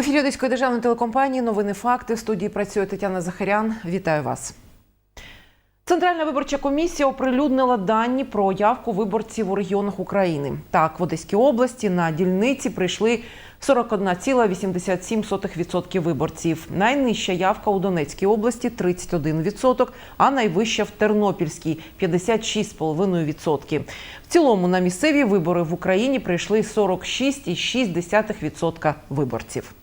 Ефірі Одеської державної телекомпанії Новини факти. В студії працює Тетяна Захарян. Вітаю вас. Центральна виборча комісія оприлюднила дані про явку виборців у регіонах України. Так, в Одеській області на дільниці прийшли 41,87% виборців. Найнижча явка у Донецькій області 31%, а найвища в Тернопільській 56,5%. В цілому на місцеві вибори в Україні прийшли 46,6% виборців.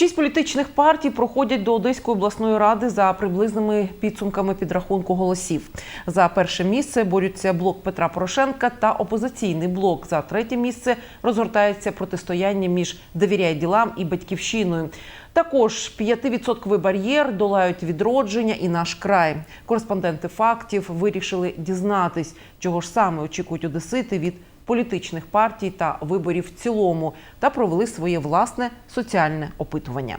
Шість політичних партій проходять до Одеської обласної ради за приблизними підсумками підрахунку голосів. За перше місце борються блок Петра Порошенка та опозиційний блок. За третє місце розгортається протистояння між довіряй ділам і батьківщиною. Також 5% бар'єр долають відродження і наш край. Кореспонденти фактів вирішили дізнатись, чого ж саме очікують одесити від політичних партій та виборів в цілому, та провели своє власне соціальне опитування.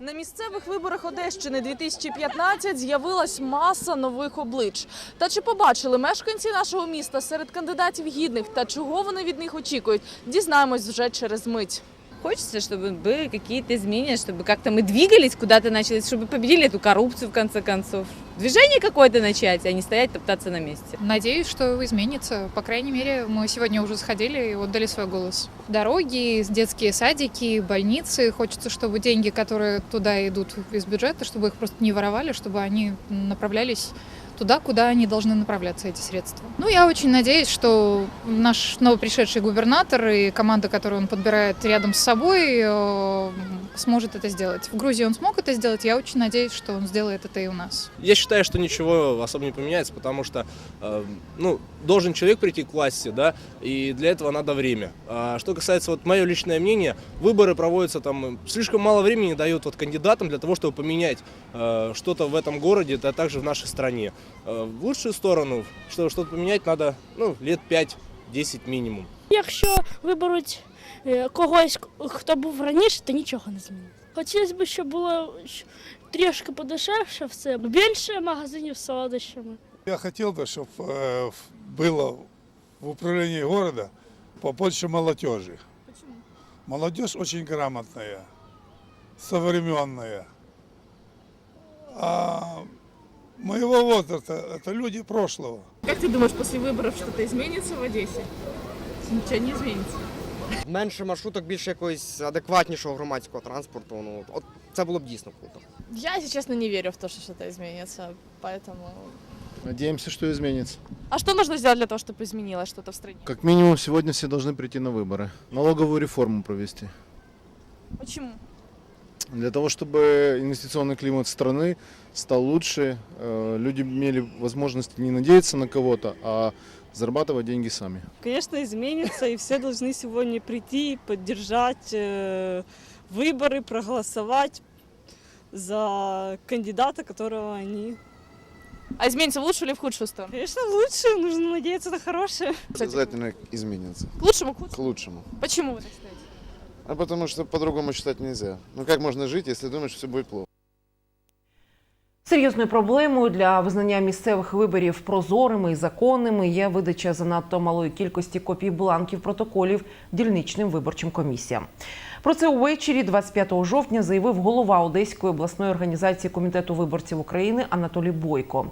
На місцевих виборах Одещини 2015 з'явилась маса нових облич. Та чи побачили мешканці нашого міста серед кандидатів гідних та чого вони від них очікують? Дізнаємось вже через мить Хочется, чтобы были какие-то изменения, чтобы как-то мы двигались, куда-то начали, чтобы победили эту коррупцию в конце концов. Движение какое-то начать, а не стоять топтаться на месте. Надеюсь, что изменится. По крайней мере, мы сегодня уже сходили и отдали свой голос. Дороги, детские садики, больницы. Хочется, чтобы деньги, которые туда идут из бюджета, чтобы их просто не воровали, чтобы они направлялись туда, куда они должны направляться, эти средства. Ну, я очень надеюсь, что наш новопришедший губернатор и команда, которую он подбирает рядом с собой, э, сможет это сделать. В Грузии он смог это сделать, я очень надеюсь, что он сделает это и у нас. Я считаю, что ничего особо не поменяется, потому что э, ну, должен человек прийти к власти, да, и для этого надо время. А что касается вот мое личное мнение, выборы проводятся там слишком мало времени дают вот кандидатам для того, чтобы поменять э, что-то в этом городе, да также в нашей стране. Э, в лучшую сторону, чтобы что-то поменять, надо ну, лет 5-10 минимум. Якщо виберуть е, когось, хто був раніше, то нічого не змінить. Хотілося б, щоб було щ- трішки подешевше все, більше магазинів з солодощами. Я хотел бы, чтобы было в управлении города побольше молодежи. Почему? Молодежь очень грамотная, современная. А моего возраста это люди прошлого. Как ты думаешь, после выборов что-то изменится в Одессе? Ничего не изменится. менше маршруток, більше якогось адекватнішого громадського транспорту. Ну от це було б дійсно круто. Я, если честно, не верю в то, что что-то изменится, поэтому... Надеемся, что изменится. А что нужно сделать для того, чтобы изменилось что-то в стране? Как минимум, сегодня все должны прийти на выборы. Налоговую реформу провести. Почему? Для того, чтобы инвестиционный климат страны стал лучше, э, люди имели возможность не надеяться на кого-то, а зарабатывать деньги сами. Конечно, изменится, и все должны сегодня прийти, поддержать э, выборы, проголосовать за кандидата, которого они. А изменится в лучшую или в худшую сторону? Конечно, лучше, нужно надеяться на хорошее. Обязательно изменится. К лучшему, к худшему? К лучшему. Почему вы так считаете? А потому что по-другому считать нельзя. Ну как можно жить, если думаешь, что все будет плохо? Серйозною проблемою для визнання місцевих виборів прозорими і законними є видача занадто малої кількості копій бланків протоколів дільничним виборчим комісіям. Про це увечері 25 жовтня заявив голова Одеської обласної організації комітету виборців України Анатолій Бойко.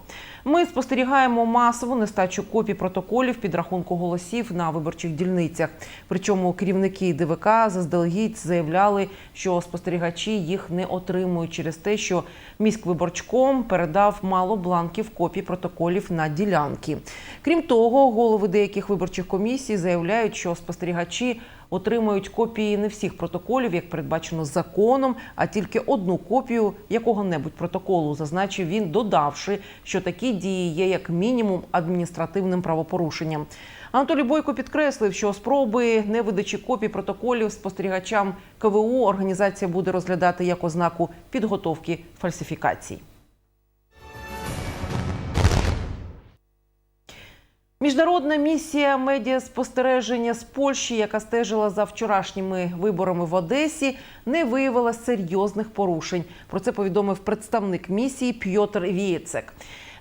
Ми спостерігаємо масову нестачу копій протоколів підрахунку голосів на виборчих дільницях. Причому керівники ДВК заздалегідь заявляли, що спостерігачі їх не отримують через те, що міськвиборчком передав мало бланків копій протоколів на ділянки. Крім того, голови деяких виборчих комісій заявляють, що спостерігачі отримують копії не всіх протоколів, як передбачено законом, а тільки одну копію якого-небудь протоколу, зазначив він, додавши, що такі дії є як мінімум адміністративним правопорушенням. Анатолій Бойко підкреслив, що спроби невидачі копій протоколів спостерігачам КВУ організація буде розглядати як ознаку підготовки фальсифікацій. Міжнародна місія медіаспостереження з Польщі, яка стежила за вчорашніми виборами в Одесі, не виявила серйозних порушень. Про це повідомив представник місії Пьотр Вієцек.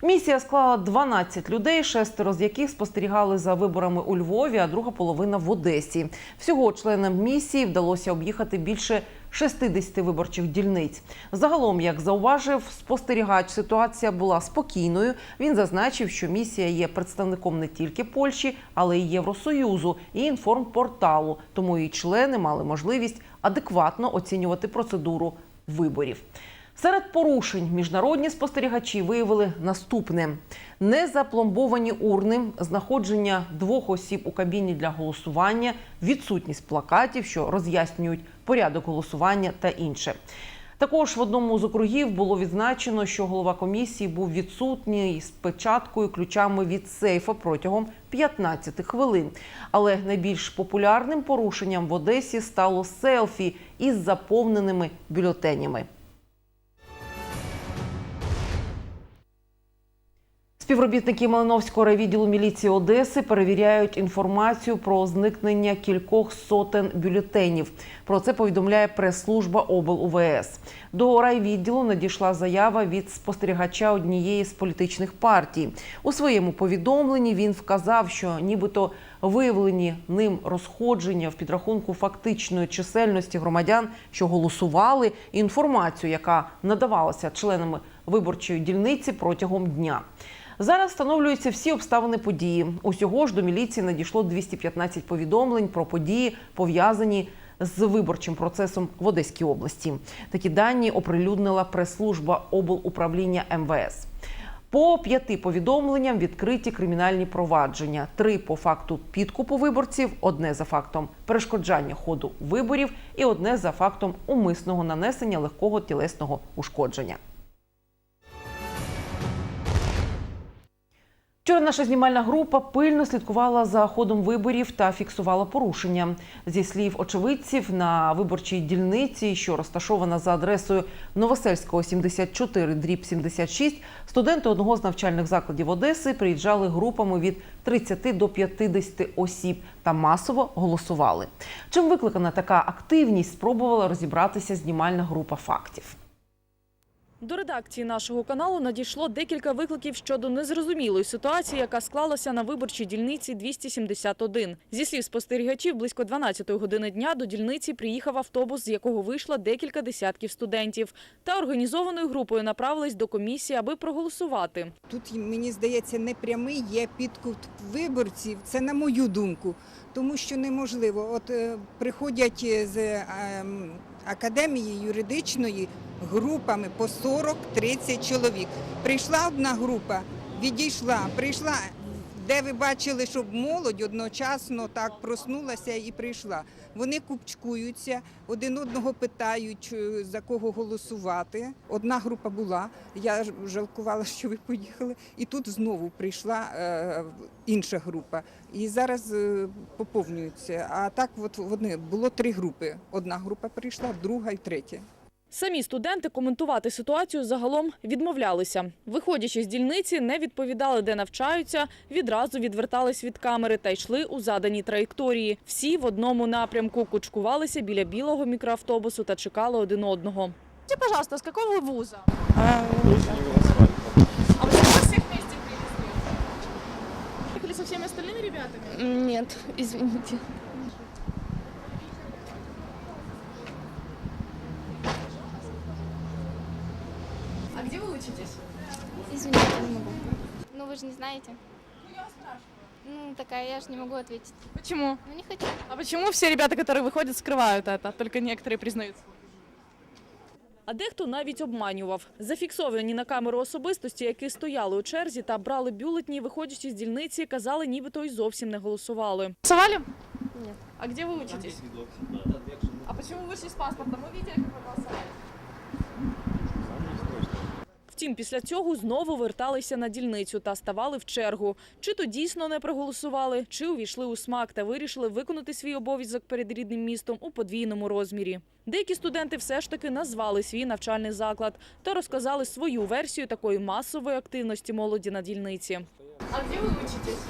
Місія склала 12 людей, шестеро з яких спостерігали за виборами у Львові, а друга половина в Одесі. Всього членам місії вдалося об'їхати більше 60 виборчих дільниць. Загалом, як зауважив спостерігач, ситуація була спокійною. Він зазначив, що місія є представником не тільки Польщі, але й Євросоюзу і інформпорталу. Тому її члени мали можливість адекватно оцінювати процедуру виборів. Серед порушень міжнародні спостерігачі виявили наступне: незапломбовані урни, знаходження двох осіб у кабіні для голосування, відсутність плакатів, що роз'яснюють порядок голосування та інше. Також в одному з округів було відзначено, що голова комісії був відсутній з печаткою, ключами від сейфа протягом 15 хвилин. Але найбільш популярним порушенням в Одесі стало селфі із заповненими бюлетенями. Співробітники Малиновського райвідділу міліції Одеси перевіряють інформацію про зникнення кількох сотень бюлетенів. Про це повідомляє прес-служба облУВС. До райвідділу надійшла заява від спостерігача однієї з політичних партій. У своєму повідомленні він вказав, що нібито виявлені ним розходження в підрахунку фактичної чисельності громадян, що голосували, інформацію, яка надавалася членами виборчої дільниці протягом дня. Зараз встановлюються всі обставини події. Усього ж до міліції надійшло 215 повідомлень про події, пов'язані з виборчим процесом в Одеській області. Такі дані оприлюднила прес-служба облуправління МВС. По п'яти повідомленням відкриті кримінальні провадження: три по факту підкупу виборців, одне за фактом перешкоджання ходу виборів і одне за фактом умисного нанесення легкого тілесного ушкодження. Вчора наша знімальна група пильно слідкувала за ходом виборів та фіксувала порушення. Зі слів очевидців, на виборчій дільниці, що розташована за адресою Новосельського 74 дріб 76, студенти одного з навчальних закладів Одеси приїжджали групами від 30 до 50 осіб та масово голосували. Чим викликана така активність, спробувала розібратися знімальна група фактів. До редакції нашого каналу надійшло декілька викликів щодо незрозумілої ситуації, яка склалася на виборчій дільниці 271. Зі слів спостерігачів, близько 12 години дня до дільниці приїхав автобус, з якого вийшло декілька десятків студентів. Та організованою групою направились до комісії, аби проголосувати. Тут мені здається непрямий є підкуп виборців. Це на мою думку, тому що неможливо. От е, приходять з е, ем, академії юридичної групами по 40-30 чоловік. Прийшла одна група, відійшла, прийшла. Де ви бачили, щоб молодь одночасно так проснулася і прийшла. Вони купчкуються, один одного питають, е, за кого голосувати. Одна група була. Я жалкувала, що ви поїхали. І тут знову прийшла е, інша група. І зараз е, поповнюються. А так, от вони було три групи. Одна група прийшла, друга і третя. Самі студенти коментувати ситуацію загалом відмовлялися. Виходячи з дільниці, не відповідали, де навчаються, відразу відвертались від камери та йшли у заданій траєкторії. Всі в одному напрямку кучкувалися біля білого мікроавтобусу та чекали один одного. Скажіть, пожалуйста, з якого ви вуза? А ви всіх вместе привезли? Приїхали со всеми остальными ребятами? Нет, извините. А где вы учитесь? Извините, не могу. Ну вы же не знаете. Ну такая, я же не могу ответить. Почему? Ну не хочу. А почему все ребята, которые выходят, скрывают это? Только некоторые признаются. А дехто навіть обманював. Зафіксовані на камеру особистості, які стояли у черзі та брали бюлетні, виходячи з дільниці, казали, нібито й зовсім не голосували. Голосовали? Нет. А где вы учитесь? А почему вышли с паспортом? Мы видели, как вы голосовали. Втім, після цього знову верталися на дільницю та ставали в чергу. Чи то дійсно не проголосували, чи увійшли у смак та вирішили виконати свій обов'язок перед рідним містом у подвійному розмірі. Деякі студенти все ж таки назвали свій навчальний заклад та розказали свою версію такої масової активності молоді на дільниці. А де ви учитесь?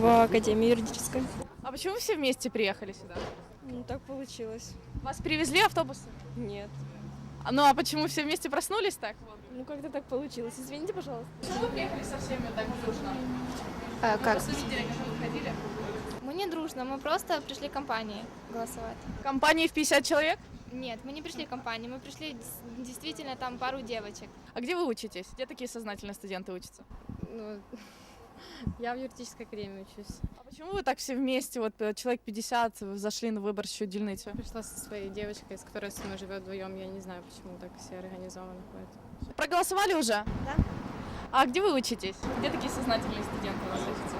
В Академии юридической. А чому всі вместе приїхали сюди? Ну так получилось. Вас привезли автобуси? Нет. А, Ну а почему все вместе проснулись так? Ну, как-то так получилось. Извините, пожалуйста. Почему вы приехали со всеми так дружно? А, как? Вы? Мы не дружно, мы просто пришли компанией голосовать. Компании в 50 человек? Нет, мы не пришли компанией, мы пришли действительно там пару девочек. А где вы учитесь? Где такие сознательные студенты учатся? Ну, я в юридической академии учусь. А почему вы так все вместе, вот э, человек 50, зашли на выборчую дільницю? Пришла со своей девочкой, с которой со мной живет вдвоем. Я не знаю, почему так все организованы ходят. Проголосовали уже? Да. А где вы учитесь? Где такие сознательные студенты у нас учатся?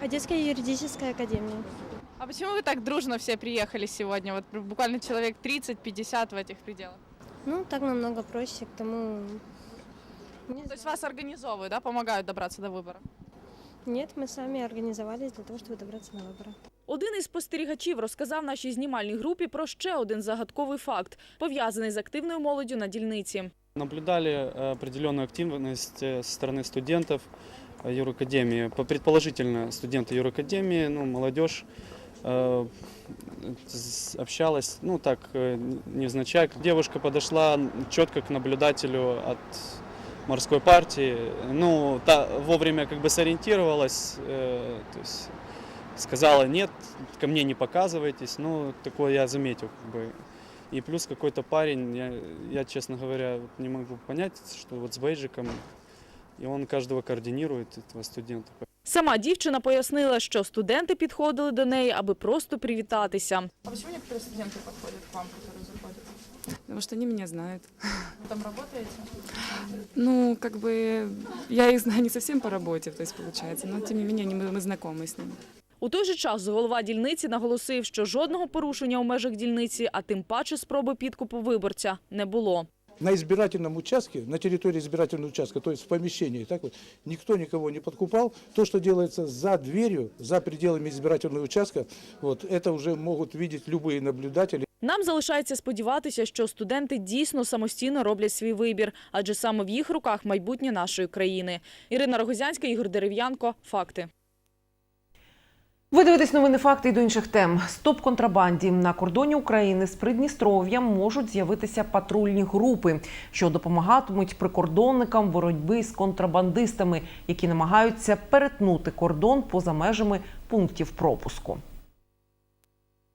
Одесская юридическая академия. А почему вы так дружно все приехали сегодня? Вот буквально человек 30-50 в этих пределах. Ну, так намного проще, к тому... То есть вас организовывают, да, помогают добраться до выбора? Нет, мы сами организовались для того, чтобы добраться на выборы. Один із спостерігачів розказав нашій знімальній групі про ще один загадковий факт, пов'язаний з активною молоддю на дільниці. Наблюдали э, определенную активность э, со стороны студентов э, юракадемии. По- Предположительно, студенты юракадемии, ну, молодежь э, с- общалась, ну так, э, невзначай. Девушка подошла четко к наблюдателю от морской партии, ну, та вовремя как бы сориентировалась, э, то есть сказала, нет, ко мне не показывайтесь, ну, такое я заметил, как бы. И плюс какой-то парень, я, я, честно говоря, вот не могу понять, что вот с бейджиком, и он каждого координирует, этого студента. Сама дівчина пояснила, що студенти підходили до неї, аби просто привітатися. А чому некоторые студенти підходять к вам, які заходять? Потому что они меня знают. Ви там працюєте? Ну, как бы, я их знаю не совсем по работе, то есть получается, но тем не менее они- мы, мы знакомы с ними. У той же час голова дільниці наголосив, що жодного порушення у межах дільниці, а тим паче спроби підкупу виборця, не було. На избирательном участке, на территории избирательного участка, то есть в помещении, так вот, никто никого не подкупал. То, что делается за дверью, за пределами избирательного участка, вот, это уже могут видеть любые наблюдатели. Нам залишається сподіватися, що студенти дійсно самостійно роблять свій вибір, адже саме в їх руках майбутнє нашої країни. Ірина Рогозянська, Ігор Дерев'янко. Факти. Ви дивитесь новини факти і до інших тем. Стоп контрабанді на кордоні України з Придністров'ям можуть з'явитися патрульні групи, що допомагатимуть прикордонникам боротьби з контрабандистами, які намагаються перетнути кордон поза межами пунктів пропуску.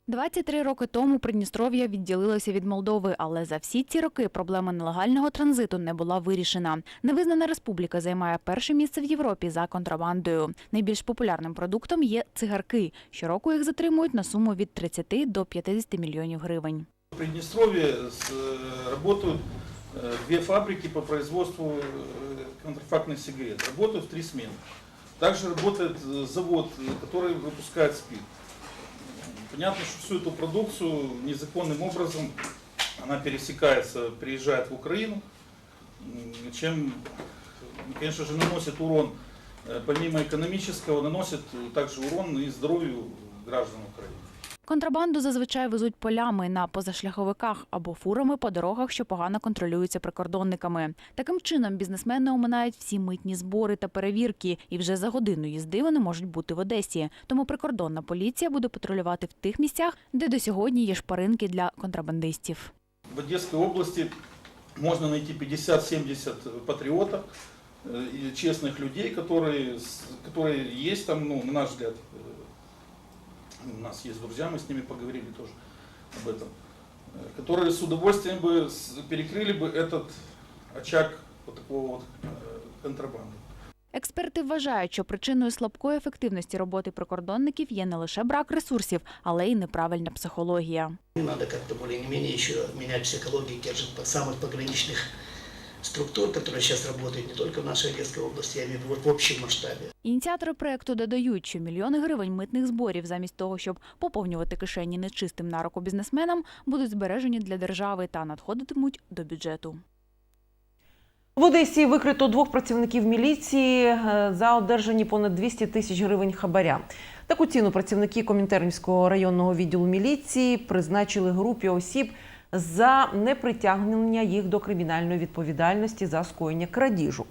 23 роки тому Придністров'я відділилося від Молдови, але за всі ці роки проблема нелегального транзиту не була вирішена. Невизнана республіка займає перше місце в Європі за контрабандою. Найбільш популярним продуктом є цигарки. Щороку їх затримують на суму від 30 до 50 мільйонів гривень. В Приднестровье с- э, работают э, две фабрики по производству э, контрафактных сигарет. Работают в три смены. Также работает э, завод, э, который выпускает спирт. Понятно, что всю эту продукцию незаконным образом она пересекается, приезжает в Украину, м, чем, конечно же, наносит урон, э, помимо экономического, наносит э, также урон и здоровью граждан Украины. Контрабанду зазвичай везуть полями на позашляховиках або фурами по дорогах, що погано контролюються прикордонниками. Таким чином бізнесмени оминають всі митні збори та перевірки, і вже за годину їзди вони можуть бути в Одесі. Тому прикордонна поліція буде патрулювати в тих місцях, де до сьогодні є шпаринки для контрабандистів. В Одесской области можно найти 50-70 патриотов э, и честных людей, которые, с- которые есть там, ну, на наш взгляд, э, у нас есть друзья, мы с ними поговорили тоже об этом, э, которые с удовольствием бы с- перекрыли бы этот очаг вот такого вот э, контрабанды. Експерти вважають, що причиною слабкої ефективності роботи прикордонників є не лише брак ресурсів, але й неправильна психологія. Надо как-то более-менее еще менять психологию тех же самых пограничных структур, которые сейчас работают не только в нашей Одесской области, а и в, в общем масштабе. Ініціатори проекту додають, що мільйони гривень митних зборів замість того, щоб поповнювати кишені нечистим на руку бізнесменам, будуть збережені для держави та надходитимуть до бюджету. В Одесі викрито двох працівників міліції е, за одержані понад 200 тисяч гривень хабаря. Таку ціну працівники Комінтернівського районного відділу міліції призначили групі осіб за непритягнення їх до кримінальної відповідальності за скоєння крадіжу.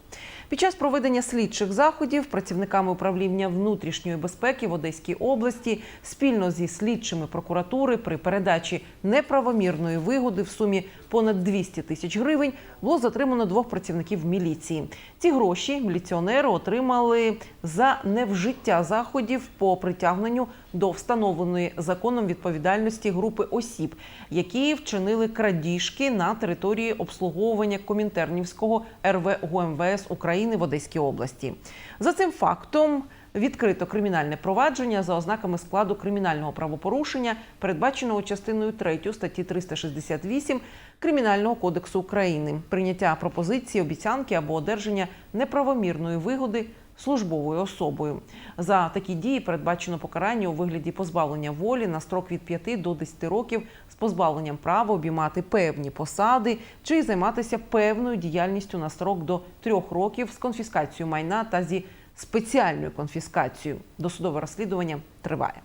Під час проведення слідчих заходів працівниками управління внутрішньої безпеки в Одеській області спільно зі слідчими прокуратури при передачі неправомірної вигоди в сумі понад 200 тисяч гривень було затримано двох працівників міліції. Ці гроші міліціонери отримали за невжиття заходів по притягненню до встановленої законом відповідальності групи осіб, які вчинили крадіжки на території обслуговування Комінтернівського РВ ГУМВС України в Одеській області. За цим фактом відкрито кримінальне провадження за ознаками складу кримінального правопорушення, передбаченого частиною 3 статті 368 Кримінального кодексу України, прийняття пропозиції, обіцянки або одержання неправомірної вигоди службовою особою. За такі дії передбачено покарання у вигляді позбавлення волі на строк від 5 до 10 років з позбавленням права обіймати певні посади чи займатися певною діяльністю на строк до 3 років з конфіскацією майна та зі спеціальною конфіскацією. Досудове розслідування триває.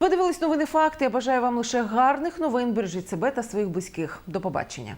Ви дивились новини факти. Я бажаю вам лише гарних новин. Бережіть себе та своїх близьких. До побачення.